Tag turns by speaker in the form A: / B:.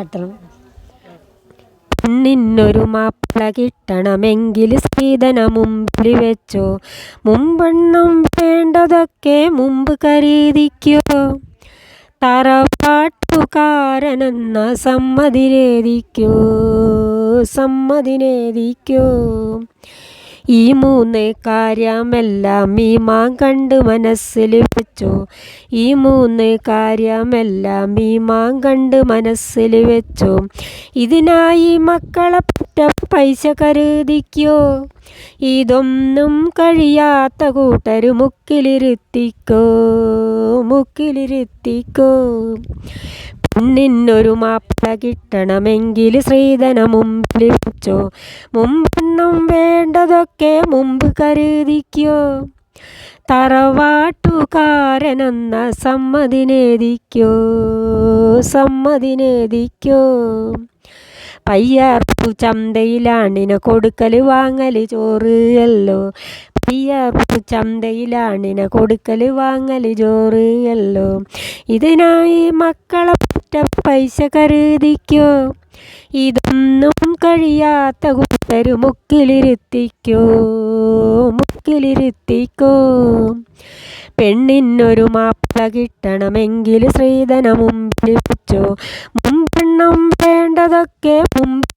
A: കട്ടണം. നിന്നൊരു മാപ്പിള കിട്ടണമെങ്കിൽ സ്ത്രീധന മുമ്പിൽ വെച്ചോ. മുമ്പെണ്ണം വേണ്ടതൊക്കെ മുമ്പ് കരീതിക്കോ. തറപ്പാട്ടുകാരനെന്ന സമ്മതിനേദിക്കോ സമ്മതിനേദിക്കോ ഈ മൂന്ന് കാര്യമെല്ലാം ഈ മാൻ കണ്ട് മനസ്സിൽ വെച്ചു. ഈ മൂന്ന് കാര്യമെല്ലാം ഈ മാൻ കണ്ട് മനസ്സിൽ വെച്ചു. ഇതിനായി മക്കളെ പറ്റ പൈസ കരുതിക്കോ? ഇതൊന്നും കഴിയാത്ത കൂട്ടർ മുക്കിലിരുത്തിക്കോ? മുക്കിലിരുത്തിക്കോ? പെണ്ണിനൊരു മാപ്പിള കിട്ടണമെങ്കിൽ ശ്രീധന മുമ്പിൽ വെച്ചോ. മുമ്പെണ്ണം വേണ്ടതൊക്കെ മുമ്പ് കരുതിക്കോ? തറവാട്ടുകാരനെന്ന സമ്മതിനേദിക്കോ സമ്മതിനേദിക്കോ പയ്യാർപ്പു ചന്തയിലാണിന കൊടുക്കൽ വാങ്ങൽ ചോറ് അല്ലോ? പയ്യാർപ്പു ചന്തയിലാണിന കൊടുക്കൽ വാങ്ങൽ ചോറ് അല്ലോ? ഇതിനായി മക്കളെ പൈസ കരുതിക്കോ? ഇതൊന്നും കഴിയാത്ത കൂട്ടരു മുക്കിലിരുത്തിക്കോ മുക്കിലിരുത്തിക്കോ. പെണ്ണിനൊരു മാപ്പിള കിട്ടണമെങ്കിൽ ശ്രീധന മുമ്പിൽ വെച്ചോ. മുമ്പെണ്ണം വേണ്ടതൊക്കെ മുമ്പ്